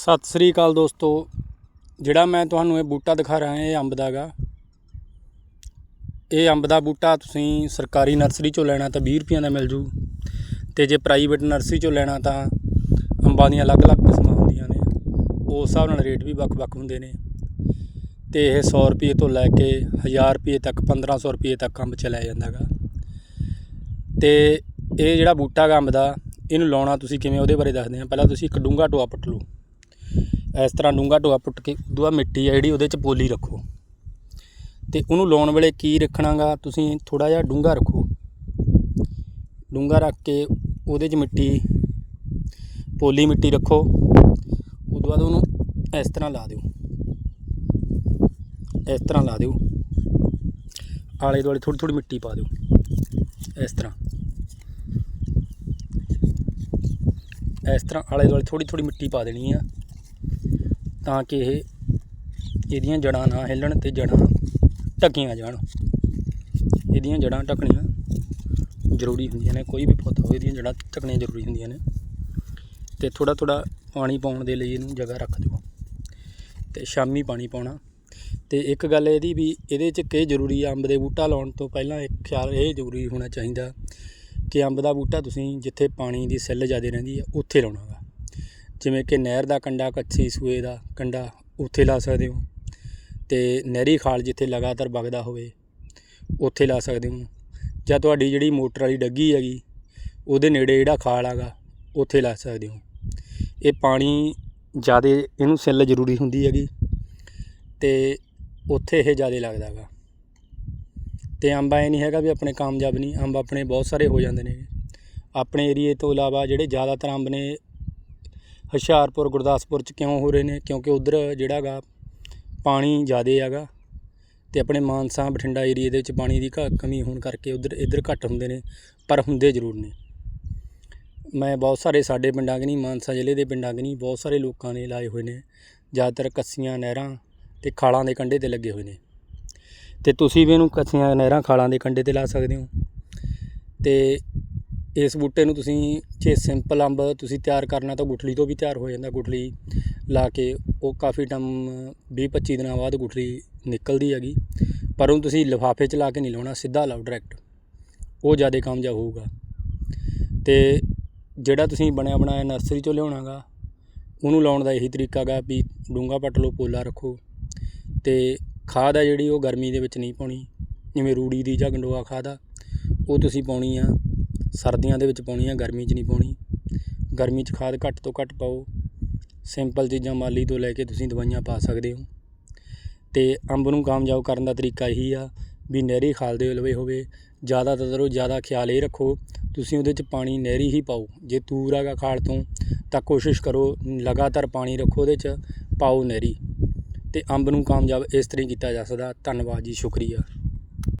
ਸਤਿ ਸ੍ਰੀ ਅਕਾਲ ਦੋਸਤੋ। ਜਿਹੜਾ ਮੈਂ ਤੁਹਾਨੂੰ ਇਹ ਬੂਟਾ ਦਿਖਾ ਰਿਹਾ, ਇਹ ਅੰਬ ਦਾ ਗਾ। ਇਹ ਅੰਬ ਦਾ ਬੂਟਾ ਤੁਸੀਂ ਸਰਕਾਰੀ ਨਰਸਰੀ ਚੋਂ ਲੈਣਾ ਤਾਂ 20 ਰੁਪਈਆਂ ਦਾ ਮਿਲ ਜੂ। ਤੇ ਜੇ ਪ੍ਰਾਈਵੇਟ ਨਰਸਰੀ ਚੋਂ ਲੈਣਾ ਤਾਂ ਅੰਬਾਂ ਦੀਆਂ ਅਲੱਗ-ਅਲੱਗ ਕਿਸਮਾਂ ਹੁੰਦੀਆਂ ਨੇ। ਉਸ ਹਿਸਾਬ ਨਾਲ ਰੇਟ ਵੀ ਵੱਖ-ਵੱਖ ਹੁੰਦੇ ਨੇ। ਤੇ ਇਹ 100 ਰੁਪਏ ਤੋਂ ਲੈ ਕੇ 1000 ਰੁਪਏ ਤੱਕ 1500 ਰੁਪਏ ਤੱਕ ਅੰਬ ਚਲਿਆ ਜਾਂਦਾ ਗਾ। ਤੇ ਇਹ ਜਿਹੜਾ ਬੂਟਾ ਗਾ ਅੰਬ ਦਾ, ਇਹਨੂੰ ਲਾਉਣਾ ਤੁਸੀਂ ਕਿਵੇਂ, ਉਹਦੇ ਬਾਰੇ ਦੱਸਦੇ ਹਾਂ। ਪਹਿਲਾਂ ਤੁਸੀਂ ਇੱਕ ਡੂੰਘਾ ਟੋਆ ਪੁੱਟ ਲਓ। ਇਸ ਤਰ੍ਹਾਂ ਡੂੰਘਾ ਢੋਆ ਪੁੱਟ ਕੇ ਉਦੋਂ ਬਾਅਦ ਮਿੱਟੀ ਆ ਜਿਹੜੀ ਉਹਦੇ 'ਚ ਪੋਲੀ ਰੱਖੋ। ਤੇ ਉਹਨੂੰ ਲਾਉਣ ਵੇਲੇ ਕੀ ਰੱਖਣਾਗਾ? ਤੁਸੀਂ ਥੋੜਾ ਜਿਹਾ ਡੂੰਘਾ ਰੱਖੋ। ਡੂੰਘਾ ਰੱਖ ਕੇ ਉਹਦੇ 'ਚ ਮਿੱਟੀ, ਪੋਲੀ ਮਿੱਟੀ ਰੱਖੋ। ਉਦੋਂ ਬਾਅਦ ਉਹਨੂੰ ਇਸ ਤਰ੍ਹਾਂ ਲਾ ਦਿਓ। ਇਸ ਤਰ੍ਹਾਂ ਲਾ ਦਿਓ। ਆਲੇ ਦੁਆਲੇ ਥੋੜੀ ਥੋੜੀ ਮਿੱਟੀ ਪਾ ਦਿਓ। ਇਸ ਤਰ੍ਹਾਂ। ਇਸ ਤਰ੍ਹਾਂ ਆਲੇ ਦੁਆਲੇ ਥੋੜੀ ਥੋੜੀ ਮਿੱਟੀ ਪਾ ਦੇਣੀ ਆ। ਤਾਂ ਕਿ ਇਹ ਇਹਦੀਆਂ ਜੜਾਂ ਨਾ ਹਿੱਲਣ ਤੇ ਜੜਾਂ ਢਕੀਆਂ ਜਾਣ। ਇਹਦੀਆਂ ਜੜਾਂ ਢਕਣੀਆਂ ਜ਼ਰੂਰੀ ਹੁੰਦੀਆਂ ਨੇ, ਕੋਈ ਵੀ ਪੌਦਾ ਹੋਵੇ, ਇਹਦੀਆਂ ਜੜਾਂ ਢਕਣੀਆਂ ਜ਼ਰੂਰੀ ਹੁੰਦੀਆਂ ਨੇ। ਤੇ ਥੋੜਾ ਥੋੜਾ ਪਾਣੀ ਪਾਉਣ ਦੇ ਲਈ ਇਹਨੂੰ ਜਗ੍ਹਾ ਰੱਖ ਦਿਓ। ਤੇ ਸ਼ਾਮੀ ਪਾਣੀ ਪਾਉਣਾ। ਤੇ ਇੱਕ ਗੱਲ ਇਹਦੀ ਵੀ, ਇਹਦੇ 'ਚ ਕੀ ਜ਼ਰੂਰੀ ਆ? ਅੰਬ ਦੇ ਬੂਟਾ ਲਾਉਣ ਤੋਂ ਪਹਿਲਾਂ ਇੱਕ ਖਿਆਲ ਇਹ ਜ਼ਰੂਰੀ ਹੋਣਾ ਚਾਹੀਦਾ ਕਿ ਅੰਬ ਦਾ ਬੂਟਾ ਤੁਸੀਂ ਜਿੱਥੇ ਪਾਣੀ ਦੀ ਸੈੱਲ ਜ਼ਿਆਦਾ ਰਹਿੰਦੀ ਹੈ ਉੱਥੇ ਲਾਉਣਾ। ਜਿਵੇਂ ਕਿ ਨਹਿਰ ਦਾ ਕੰਡਾ ਕੱਚੀ ਸੂਏ ਦਾ ਕੰਡਾ ਉੱਥੇ ਲਾ ਸਕਦੇ ਹੋ ਤੇ ਨਹਿਰੀ ਖਾਲ ਜਿੱਥੇ ਲਗਾਤਾਰ ਵਗਦਾ ਹੋਵੇ, ਉੱਥੇ ਲਾ ਸਕਦੇ ਹੋ। ਜਾਂ ਤੁਹਾਡੀ ਜਿਹੜੀ ਮੋਟਰ ਵਾਲੀ ਡੱਗੀ ਹੈਗੀ, ਉਹਦੇ ਨੇੜੇ ਜਿਹੜਾ ਖਾਲ ਹੈਗਾ, ਉੱਥੇ ਲਾ ਸਕਦੇ ਹੋ। ਇਹ ਪਾਣੀ ਜ਼ਿਆਦਾ ਇਹਨੂੰ ਸਿੱਲ ਜ਼ਰੂਰੀ ਹੁੰਦੀ ਹੈਗੀ ਤੇ ਉੱਥੇ ਇਹ ਜ਼ਿਆਦਾ ਲੱਗਦਾ ਹੈਗਾ। ਤੇ ਅੰਬ ਇਹ ਨਹੀਂ ਹੈਗਾ ਵੀ ਆਪਣੇ ਕਾਮਯਾਬ ਨਹੀਂ, ਅੰਬ ਆਪਣੇ ਬਹੁਤ ਸਾਰੇ ਹੋ ਜਾਂਦੇ ਨੇ। ਆਪਣੇ ਏਰੀਏ ਤੋਂ ਇਲਾਵਾ ਜਿਹੜੇ ਜ਼ਿਆਦਾਤਰ ਅੰਬ ਨੇ ਹੁਸ਼ਿਆਰਪੁਰ, ਗੁਰਦਾਸਪੁਰ ਚ ਕਿਉਂ ਹੋ ਰਹੇ ਨੇ? ਕਿਉਂਕਿ ਉਧਰ ਜਿਹੜਾ ਗਾ ਪਾਣੀ ਜ਼ਿਆਦਾ ਹੈਗਾ ਤੇ ਆਪਣੇ ਮਾਨਸਾ, ਬਠਿੰਡਾ ਏਰੀਏ ਦੇ ਵਿੱਚ ਪਾਣੀ ਦੀ ਘ- ਕਮੀ ਹੋਣ ਕਰਕੇ ਉਧਰ, ਇੱਧਰ ਘੱਟ ਹੁੰਦੇ ਨੇ, ਪਰ ਹੁੰਦੇ ਜ਼ਰੂਰ ਨੇ। ਮੈਂ ਬਹੁਤ ਸਾਰੇ ਸਾਡੇ ਪਿੰਡਾਂ ਕਿ ਨਹੀਂ ਮਾਨਸਾ ਜ਼ਿਲ੍ਹੇ ਦੇ ਪਿੰਡਾਂ ਕਿ ਨਹੀਂ ਬਹੁਤ ਸਾਰੇ ਲੋਕਾਂ ਨੇ ਲਾਏ ਹੋਏ ਨੇ। ਜ਼ਿਆਦਾਤਰ ਕੱਸੀਆਂ, ਨਹਿਰਾਂ ਤੇ ਖਾਲਾਂ ਦੇ ਕੰਢੇ ਤੇ ਲੱਗੇ ਹੋਏ ਨੇ। ਤੇ ਤੁਸੀਂ ਵੀ ਇਹਨੂੰ ਕੱਸੀਆਂ, ਨਹਿਰਾਂ, ਖਾਲਾਂ ਦੇ ਕੰਢੇ ਤੇ ਲਾ ਸਕਦੇ ਹੋ। ਤੇ ਇਸ ਬੂਟੇ ਨੂੰ ਤੁਸੀਂ ਜੇ ਸਿੰਪਲ ਅੰਬ ਤੁਸੀਂ ਤਿਆਰ ਕਰਨਾ ਤਾਂ ਗੁਠਲੀ ਤੋਂ ਵੀ ਤਿਆਰ ਹੋ ਜਾਂਦਾ ਗੁਠਲੀ ਲਾ ਕੇ, ਉਹ ਕਾਫੀ ਟਾਈਮ 20 25 ਦਿਨਾਂ ਬਾਅਦ ਗੁਠਲੀ ਨਿਕਲਦੀ ਹੈਗੀ। ਪਰ ਉਹਨੂੰ ਤੁਸੀਂ ਲਿਫਾਫੇ 'ਚ ਲਾ ਕੇ ਨਹੀਂ ਲਾਉਣਾ, ਸਿੱਧਾ ਲਾਓ ਡਾਇਰੈਕਟ ਉਹ ਜ਼ਿਆਦਾ ਕਾਮਯਾਬ ਹੋਊਗਾ। ਤੇ ਜਿਹੜਾ ਤੁਸੀਂ ਬਣਿਆ ਬਣਾਇਆ ਨਰਸਰੀ 'ਚੋਂ ਲਿਆਉਣਾਗਾ, ਉਹਨੂੰ ਲਾਉਣ ਦਾ ਇਹੀ ਤਰੀਕਾ ਗਾ ਵੀ ਡੂੰਘਾ ਪੱਟ ਲਓ, ਪੋਲਾ ਰੱਖੋ। ਤੇ ਖਾਦ ਆ ਜਿਹੜੀ ਉਹ ਗਰਮੀ ਦੇ ਵਿੱਚ ਨਹੀਂ ਪਾਉਣੀ, ਜਿਵੇਂ ਰੂੜੀ ਦੀ ਜਾਂ ਗੰਡੋਆ ਖਾਦ ਆ, ਉਹ ਤੁਸੀਂ ਪਾਉਣੀ ਆ। ਸਰਦੀਆਂ ਦੇ ਵਿੱਚ ਪਾਉਣੀ ਆ ਗਰਮੀ 'ਚ ਨਹੀਂ ਪਾਉਣੀ। ਗਰਮੀ 'ਚ ਖਾਦ ਘੱਟ ਤੋਂ ਘੱਟ ਪਾਓ। ਸਿੰਪਲ ਚੀਜ਼ਾਂ ਮਾਲੀ ਤੋਂ ਲੈ ਕੇ ਤੁਸੀਂ ਦਵਾਈਆਂ ਪਾ ਸਕਦੇ ਹੋ। ਤੇ ਅੰਬ ਨੂੰ ਕਾਮਯਾਬ ਕਰਨ ਦਾ ਤਰੀਕਾ ਇਹੀ ਆ ਵੀ ਨਹਿਰੀ ਖਾਲ ਦੇ ਲਵੇ ਹੋਵੇ। ਜ਼ਿਆਦਾਤਰ ਉਹ ਜ਼ਿਆਦਾ ਖਿਆਲ ਇਹ ਰੱਖੋ, ਤੁਸੀਂ ਉਹਦੇ 'ਚ ਪਾਣੀ ਨਹਿਰੀ ਹੀ ਪਾਓ। ਜੇ ਤੂਰ ਹੈਗਾ ਖਾਲ ਤੋਂ, ਤਾਂ ਕੋਸ਼ਿਸ਼ ਕਰੋ ਲਗਾਤਾਰ ਪਾਣੀ ਰੱਖੋ ਉਹਦੇ 'ਚ, ਪਾਓ ਨਹਿਰੀ। ਤੇ ਅੰਬ ਨੂੰ ਕਾਮਯਾਬ ਇਸ ਤਰ੍ਹਾਂ ਹੀ ਕੀਤਾ ਜਾ ਸਕਦਾ। ਧੰਨਵਾਦ ਜੀ, ਸ਼ੁਕਰੀਆ।